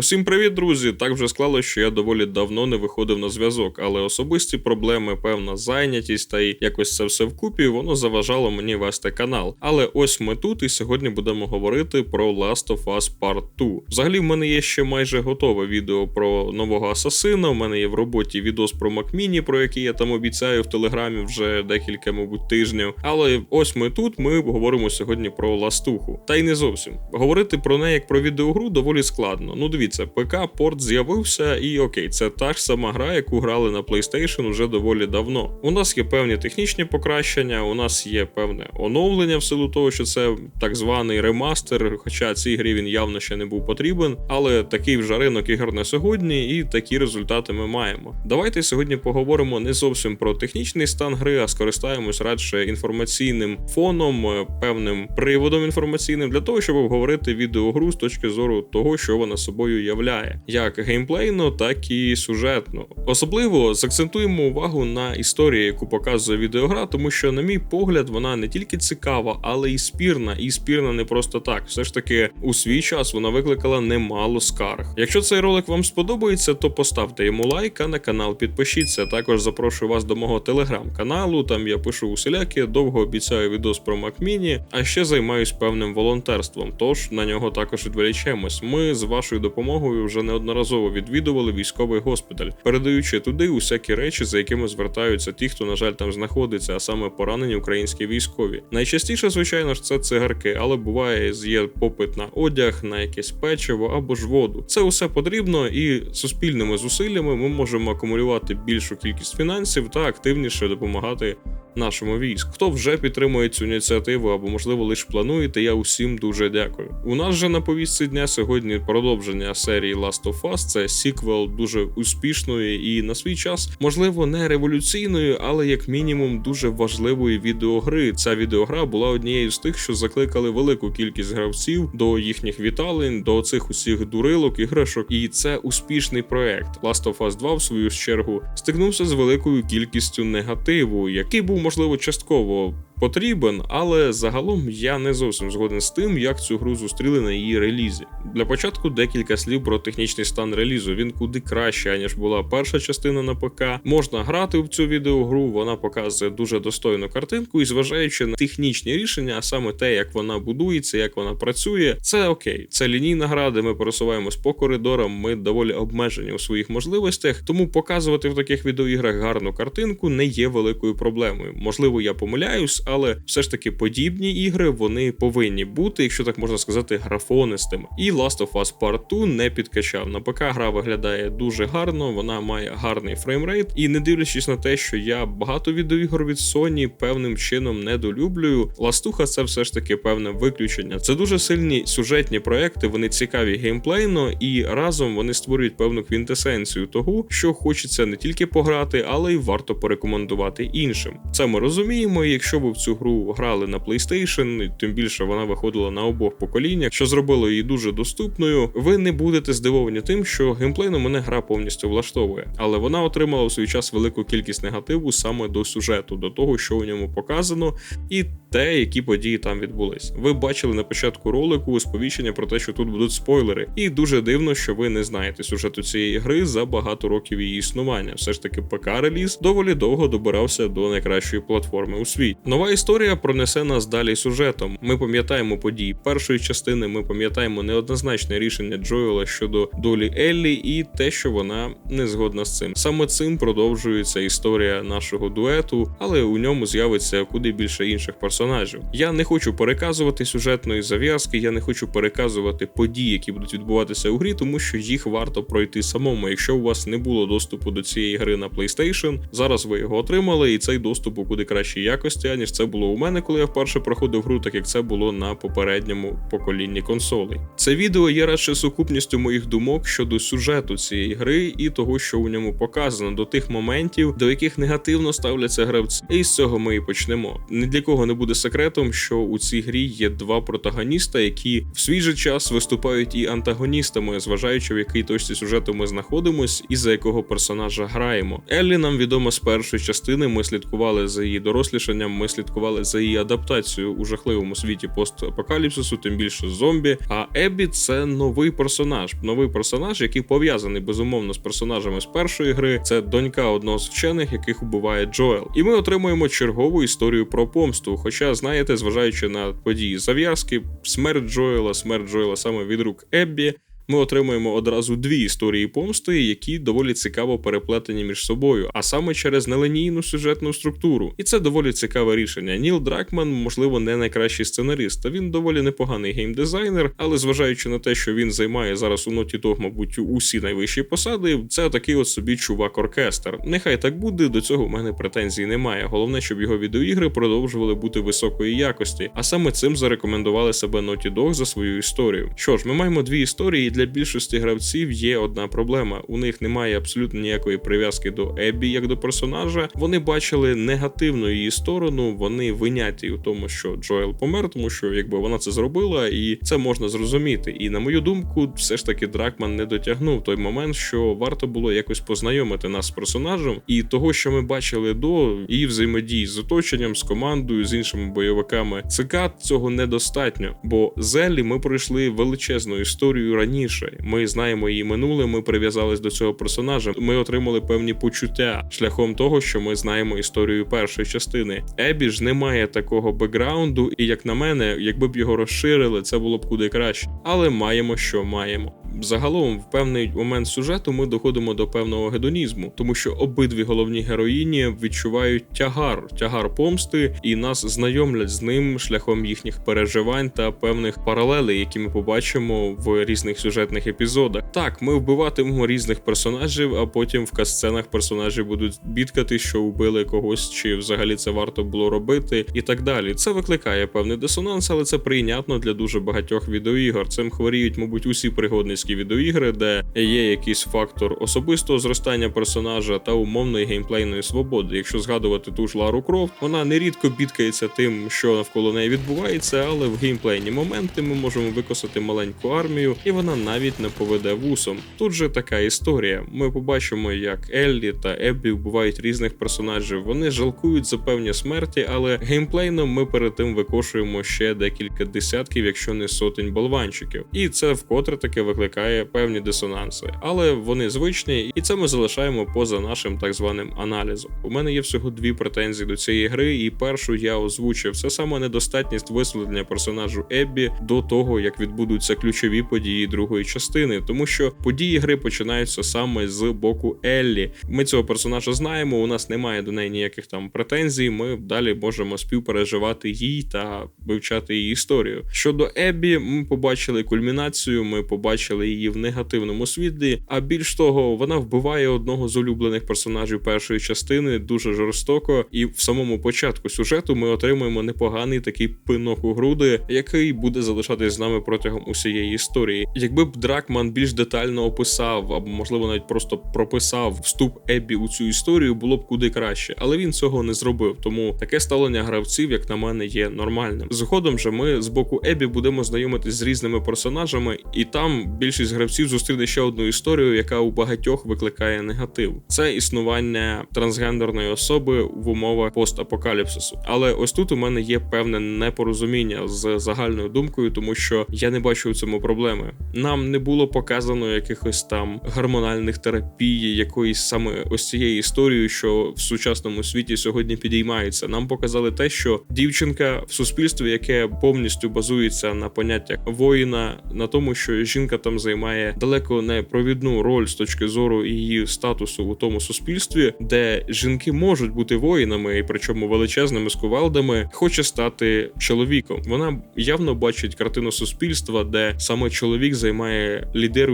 Усім привіт, друзі! Так вже склалося, що я доволі давно не виходив на зв'язок, але особисті проблеми, певна зайнятість та й якось це все вкупі, воно заважало мені вести канал. Але ось ми тут, і сьогодні будемо говорити про Last of Us Part 2. Взагалі, в мене є ще майже готове відео про нового асасина. У мене є в роботі відос про Макміні, про який я там обіцяю в телеграмі вже декілька, мабуть, тижнів. Але ось ми тут. Ми говоримо сьогодні про ластуху. Та й не зовсім говорити про неї як про відеогру доволі складно. Ну дивіться, ПК порт з'явився, і окей, це та ж сама гра, яку грали на PlayStation вже доволі давно. У нас є певні технічні покращення, у нас є певне оновлення в силу того, що це так званий ремастер. Хоча цій грі він явно ще не був потрібен, але такий вже ринок ігор на сьогодні, і такі результати ми маємо. Давайте сьогодні поговоримо не зовсім про технічний стан гри, а скористаємось радше інформаційним фоном, е, певним приводом інформаційним для того, щоб обговорити відеогру з точки зору того, що вона собою являє, як геймплейно, так і сюжетно. Особливо закцентуємо увагу на історії, яку показує відеогра, тому що, на мій погляд, вона не тільки цікава, але й спірна, і спірна не просто так. Все ж таки, у свій час вона викликала немало скарг. Якщо цей ролик вам сподобається, то поставте йому лайк, а на канал підпишіться. Також запрошую вас до мого телеграм-каналу. Там я пишу усілякі, довго обіцяю відос про Макміні, а ще займаюсь певним волонтерством. Тож на нього також відволічемось. Ми з вашою допомогою вже неодноразово відвідували військовий госпіталь, передаючи туди усякі речі, за якими звертаються ті, хто на жаль там знаходиться, а саме поранені українські військові. Найчастіше, звичайно ж, це цигарки, але буває є попит на одяг, на якесь печиво або ж воду. Це усе потрібно, і суспільними зусиллями ми можемо акумулювати більшу кількість фінансів та активніше допомагати нашому війську. Хто вже підтримує цю ініціативу або, можливо, лише плануєте, я усім дуже дякую. У нас же на повістці дня сьогодні продовження серії Last of Us. Це сіквел дуже успішної і на свій час, можливо, не революційної, але як мінімум дуже важливої відеогри. Ця відеогра була однією з тих, що закликали велику кількість гравців до їхніх віталень, до цих усіх дурилок, іграшок. І це успішний проект. Last of Us 2, в свою чергу, стикнувся з великою кількістю негативу, який був можливо частково потрібен, але загалом я не зовсім згоден з тим, як цю гру зустріли на її релізі. Для початку декілька слів про технічний стан релізу. Він куди краще, аніж була перша частина на ПК. Можна грати в цю відеогру, вона показує дуже достойну картинку, і зважаючи на технічні рішення, а саме те, як вона будується, як вона працює, це окей. Це лінійна гра, де ми пересуваємось по коридорам. Ми доволі обмежені у своїх можливостях, тому показувати в таких відеоіграх гарну картинку не є великою проблемою. Можливо, я помиляюсь але все ж таки подібні ігри вони повинні бути, якщо так можна сказати, графонистими. І Last of Us Part 2 не підкачав. На ПК гра виглядає дуже гарно, вона має гарний фреймрейт. І не дивлячись на те, що я багато відеоігор від Sony певним чином недолюблюю, Ластуха це все ж таки певне виключення. Це дуже сильні сюжетні проекти, вони цікаві геймплейно, і разом вони створюють певну квінтесенцію того, що хочеться не тільки пограти, але й варто порекомендувати іншим. Це ми розуміємо. і Якщо ви в цю гру грали на PlayStation, тим більше вона виходила на обох поколіннях, що зробило її дуже доступною. Ви не будете здивовані тим, що геймплейно мене гра повністю влаштовує, але вона отримала у свій час велику кількість негативу саме до сюжету, до того, що у ньому показано, і те, які події там відбулись. Ви бачили на початку ролику сповіщення про те, що тут будуть спойлери, і дуже дивно, що ви не знаєте сюжету цієї гри за багато років її існування. Все ж таки, ПК реліз доволі довго добирався до найкращої платформи у світі. Нова історія пронесе нас далі сюжетом. Ми пам'ятаємо події першої частини. Ми пам'ятаємо неоднозначне рішення Джоела щодо долі Еллі і те, що вона не згодна з цим. Саме цим продовжується історія нашого дуету, але у ньому з'явиться куди більше інших персонажів. Я не хочу переказувати сюжетної зав'язки, я не хочу переказувати події, які будуть відбуватися у грі, тому що їх варто пройти самому. Якщо у вас не було доступу до цієї гри на PlayStation, зараз ви його отримали, і цей доступ у куди кращій якості, аніж це було у мене, коли я вперше проходив гру, так як це було на попередньому поколінні консолей. Це відео є радше сукупністю моїх думок щодо сюжету цієї гри і того, що у ньому показано, до тих моментів, до яких негативно ставляться гравці. І з цього ми і почнемо. Ні для кого не буде секретом, що у цій грі є два протагоніста, які в свій же час виступають і антагоністами, зважаючи в якій точці сюжету ми знаходимось і за якого персонажа граємо. Еллі нам відомо з першої частини. Ми слідкували за її дорослішанням. Ми слідкували слідкували за її адаптацією у жахливому світі постапокаліпсису, тим більше зомбі. А Еббі це новий персонаж, новий персонаж, який пов'язаний безумовно з персонажами з першої гри. Це донька одного з вчених, яких убиває Джоел. І ми отримуємо чергову історію про помсту. Хоча, знаєте, зважаючи на події зав'язки, смерть Джоела, смерть Джоела саме від рук Еббі ми отримуємо одразу дві історії помсти, які доволі цікаво переплетені між собою, а саме через нелинійну сюжетну структуру. І це доволі цікаве рішення. Ніл Дракман, можливо, не найкращий сценарист, та він доволі непоганий геймдизайнер, але зважаючи на те, що він займає зараз у Naughty Dog, мабуть, усі найвищі посади, це такий от собі чувак-оркестр. Нехай так буде, до цього в мене претензій немає. Головне, щоб його відеоігри продовжували бути високої якості, а саме цим зарекомендували себе Naughty Dog за свою історію. Що ж, ми маємо дві історії для більшості гравців є одна проблема: у них немає абсолютно ніякої прив'язки до Еббі як до персонажа. Вони бачили негативну її сторону, вони виняті у тому, що Джоел помер, тому що якби вона це зробила, і це можна зрозуміти. І на мою думку, все ж таки Дракман не дотягнув той момент, що варто було якось познайомити нас з персонажем, і того, що ми бачили до її взаємодії з оточенням, з командою, з іншими бойовиками. ЦК цього недостатньо, бо Зелі ми пройшли величезну історію раніше раніше. Ми знаємо її минуле. Ми прив'язались до цього персонажа. Ми отримали певні почуття шляхом того, що ми знаємо історію першої частини. Ебі ж не має такого бекграунду, і як на мене, якби б його розширили, це було б куди краще. Але маємо, що маємо. Загалом, в певний момент сюжету ми доходимо до певного гедонізму, тому що обидві головні героїні відчувають тягар, тягар помсти, і нас знайомлять з ним шляхом їхніх переживань та певних паралелей, які ми побачимо в різних сюжетних епізодах. Так, ми вбиватимемо різних персонажів, а потім в касценах персонажі будуть бідкати, що вбили когось, чи взагалі це варто було робити, і так далі. Це викликає певний дисонанс, але це прийнятно для дуже багатьох відеоігор. Цим хворіють, мабуть, усі пригодницькі відеоігри, де є якийсь фактор особистого зростання персонажа та умовної геймплейної свободи. Якщо згадувати ту ж Лару Крофт, вона нерідко бідкається тим, що навколо неї відбувається, але в геймплейні моменти ми можемо викосити маленьку армію, і вона навіть не поведе вусом. Тут же така історія. Ми побачимо, як Еллі та Еббі вбивають різних персонажів. Вони жалкують за певні смерті, але геймплейно ми перед тим викошуємо ще декілька десятків, якщо не сотень болванчиків. І це вкотре таке викликає певні дисонанси, але вони звичні, і це ми залишаємо поза нашим так званим аналізом. У мене є всього дві претензії до цієї гри, і першу я озвучив це саме недостатність висвітлення персонажу Еббі до того, як відбудуться ключові події другої частини, тому що події гри починаються саме з боку Еллі. Ми цього персонажа знаємо. У нас немає до неї ніяких там претензій. Ми далі можемо співпереживати їй та вивчати її історію. Щодо Еббі, ми побачили кульмінацію. Ми побачили її в негативному світлі. А більш того, вона вбиває одного з улюблених персонажів першої частини дуже жорстоко. І в самому початку сюжету ми отримуємо непоганий такий пинок у груди, який буде залишатись з нами протягом усієї історії. Якби б Дракман більш детально описав, або можливо навіть просто прописав вступ Еббі у цю історію, було б куди краще, але він цього не зробив. Тому таке ставлення гравців, як на мене, є нормальним. Згодом же ми з боку Еббі будемо знайомитись з різними персонажами, і там більшість гравців зустріне ще одну історію, яка у багатьох викликає негатив. Це існування трансгендерної особи в умовах постапокаліпсису. Але ось тут у мене є певне непорозуміння з загальною думкою, тому що я не бачу у цьому проблеми. Нам не було показано якихось там гормональних терапій, якоїсь саме ось цієї історії, що в сучасному світі сьогодні підіймається. Нам показали те, що дівчинка в суспільстві, яке повністю базується на поняттях воїна, на тому, що жінка там займає далеко не провідну роль з точки зору її статусу у тому суспільстві, де жінки можуть бути воїнами, і причому величезними скувалдами, хоче стати чоловіком. Вона явно бачить картину суспільства, де саме чоловік займає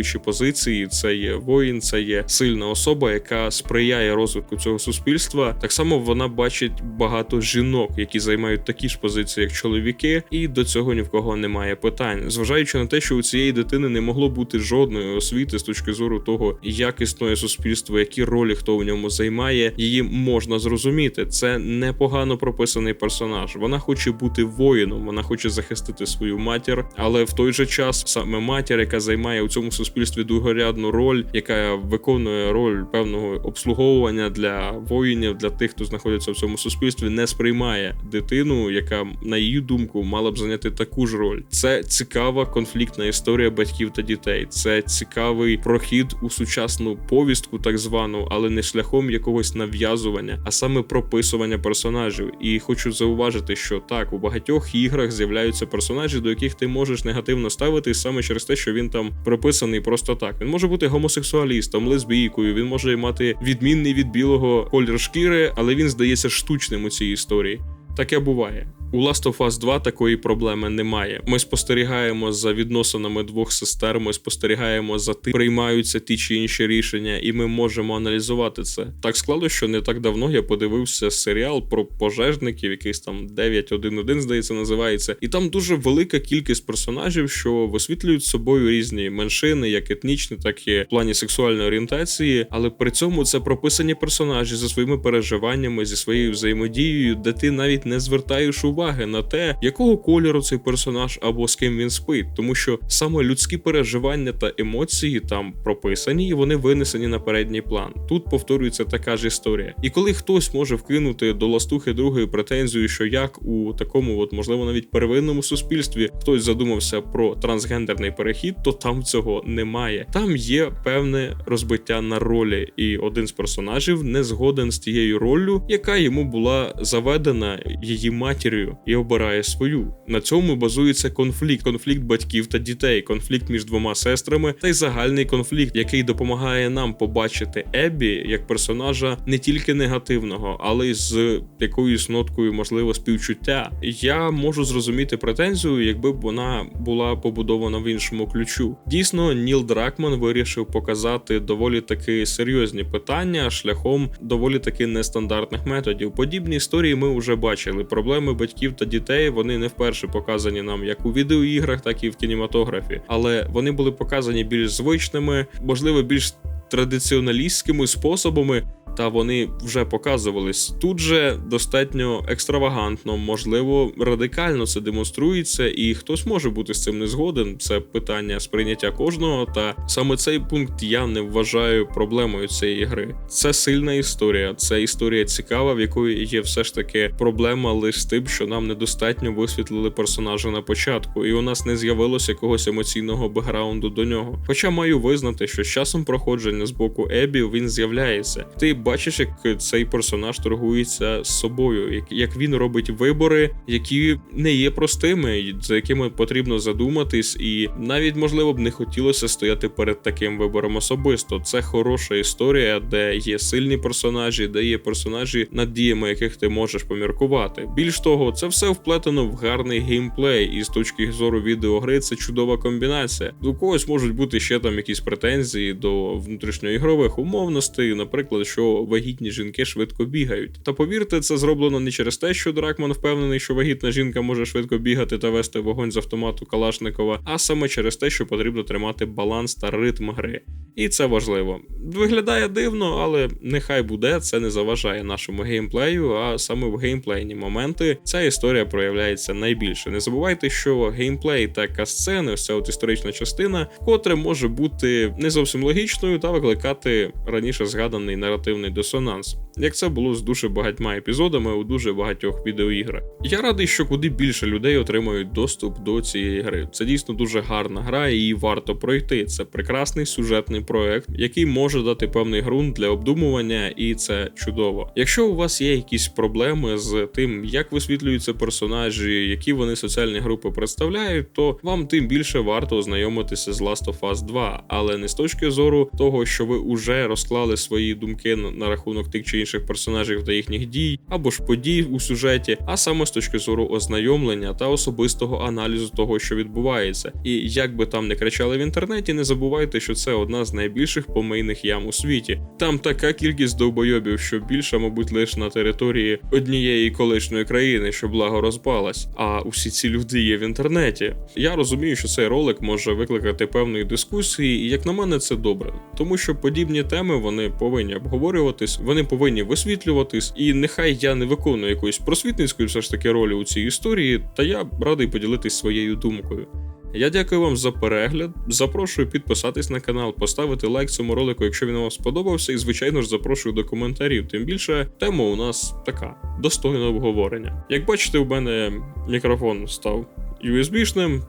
лідеруючі позиції. Це є воїн, це є сильна особа, яка сприяє розвитку цього суспільства. Так само вона бачить багато жінок, які займають такі ж позиції, як чоловіки, і до цього ні в кого немає питань, зважаючи на те, що у цієї дитини не могло бути жодної освіти з точки зору того, як існує суспільство, які ролі хто в ньому займає, її можна зрозуміти. Це непогано прописаний персонаж. Вона хоче бути воїном, вона хоче захистити свою матір, але в той же час саме матір, яка займає у цьому суспільстві другорядну роль, яка виконує роль певного обслуговування для воїнів, для тих, хто знаходиться в цьому суспільстві, не сприймає дитину, яка на її думку мала б зайняти таку ж роль. Це цікава конфліктна історія батьків та дітей. Це цікавий прохід у сучасну повістку, так звану, але не шляхом якогось нав'язування, а саме прописування персонажів. І хочу зауважити, що так у багатьох іграх з'являються персонажі, до яких ти можеш негативно ставитись саме через те, що він там прописаний просто так. Він може бути гомосексуалістом, лесбійкою, він може мати відмінний від білого колір шкіри, але він здається штучним у цій історії. Таке буває. У Last of Us 2 такої проблеми немає. Ми спостерігаємо за відносинами двох сестер. Ми спостерігаємо за тим, приймаються ті чи інші рішення, і ми можемо аналізувати це. Так склало, що не так давно я подивився серіал про пожежників, якийсь там 9.1.1, здається, називається, і там дуже велика кількість персонажів, що висвітлюють собою різні меншини, як етнічні, так і в плані сексуальної орієнтації. Але при цьому це прописані персонажі зі своїми переживаннями, зі своєю взаємодією, де ти навіть не звертаєш уваги уваги на те, якого кольору цей персонаж або з ким він спить, тому що саме людські переживання та емоції там прописані, і вони винесені на передній план. Тут повторюється така ж історія. І коли хтось може вкинути до ластухи другої претензію, що як у такому, от можливо, навіть первинному суспільстві хтось задумався про трансгендерний перехід, то там цього немає. Там є певне розбиття на ролі, і один з персонажів не згоден з тією роллю, яка йому була заведена її матір'ю і обирає свою. На цьому базується конфлікт, конфлікт батьків та дітей, конфлікт між двома сестрами та й загальний конфлікт, який допомагає нам побачити Ебі як персонажа не тільки негативного, але й з якоюсь ноткою можливо співчуття. Я можу зрозуміти претензію, якби б вона була побудована в іншому ключу. Дійсно, Ніл Дракман вирішив показати доволі таки серйозні питання шляхом доволі таки нестандартних методів. Подібні історії ми вже бачили. Проблеми батьків батьків та дітей вони не вперше показані нам як у відеоіграх, так і в кінематографі, але вони були показані більш звичними, можливо, більш традиціоналістськими способами та вони вже показувались. Тут же достатньо екстравагантно, можливо, радикально це демонструється, і хтось може бути з цим не згоден. Це питання сприйняття кожного. Та саме цей пункт я не вважаю проблемою цієї гри. Це сильна історія, це історія цікава, в якої є все ж таки проблема лише з тим, що нам недостатньо висвітлили персонажа на початку, і у нас не з'явилося якогось емоційного бекграунду до нього. Хоча маю визнати, що з часом проходження з боку Ебі він з'являється. Ти бачиш, як цей персонаж торгується з собою, як, як він робить вибори, які не є простими, за якими потрібно задуматись, і навіть можливо б не хотілося стояти перед таким вибором особисто. Це хороша історія, де є сильні персонажі, де є персонажі, над діями яких ти можеш поміркувати. Більш того, це все вплетено в гарний геймплей, і з точки зору відеогри це чудова комбінація. До когось можуть бути ще там якісь претензії до внутрішньоігрових умовностей, наприклад, що вагітні жінки швидко бігають. Та повірте, це зроблено не через те, що Дракман впевнений, що вагітна жінка може швидко бігати та вести вогонь з автомату Калашникова, а саме через те, що потрібно тримати баланс та ритм гри. І це важливо. Виглядає дивно, але нехай буде, це не заважає нашому геймплею, а саме в геймплейні моменти ця історія проявляється найбільше. Не забувайте, що геймплей та касцени, ось от історична частина, котре може бути не зовсім логічною та викликати раніше згаданий наративний дисонанс, як це було з дуже багатьма епізодами у дуже багатьох відеоіграх. Я радий, що куди більше людей отримають доступ до цієї гри. Це дійсно дуже гарна гра, і її варто пройти. Це прекрасний сюжетний проект, який може дати певний ґрунт для обдумування, і це чудово. Якщо у вас є якісь проблеми з тим, як висвітлюються персонажі, які вони соціальні групи представляють, то вам тим більше варто ознайомитися з Last of Us 2, але не з точки зору того, що ви вже розклали свої думки на рахунок тих чи інших персонажів та їхніх дій, або ж подій у сюжеті, а саме з точки зору ознайомлення та особистого аналізу того, що відбувається. І як би там не кричали в інтернеті, не забувайте, що це одна з найбільших помийних ям у світі. Там така кількість довбойобів, що більша, мабуть, лише на території однієї колишньої країни, що благо розпалась. А усі ці люди є в інтернеті. Я розумію, що цей ролик може викликати певної дискусії, і як на мене, це добре, тому що подібні теми вони повинні обговорюватись, вони повинні висвітлюватись, і нехай я не виконую якоїсь просвітницької все ж таки ролі у цій історії, та я радий поділитись своєю думкою. Я дякую вам за перегляд. Запрошую підписатись на канал, поставити лайк цьому ролику, якщо він вам сподобався, і звичайно ж запрошую до коментарів. Тим більше тема у нас така достойне обговорення. Як бачите, у мене мікрофон став USB-шним.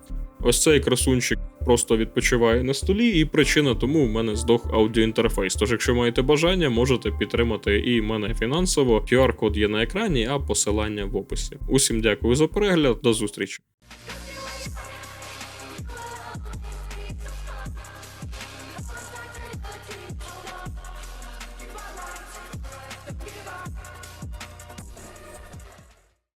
Ось цей красунчик просто відпочиває на столі, і причина тому у мене здох аудіоінтерфейс. Тож, якщо маєте бажання, можете підтримати і мене фінансово. QR-код є на екрані, а посилання в описі. Усім дякую за перегляд, до зустрічі.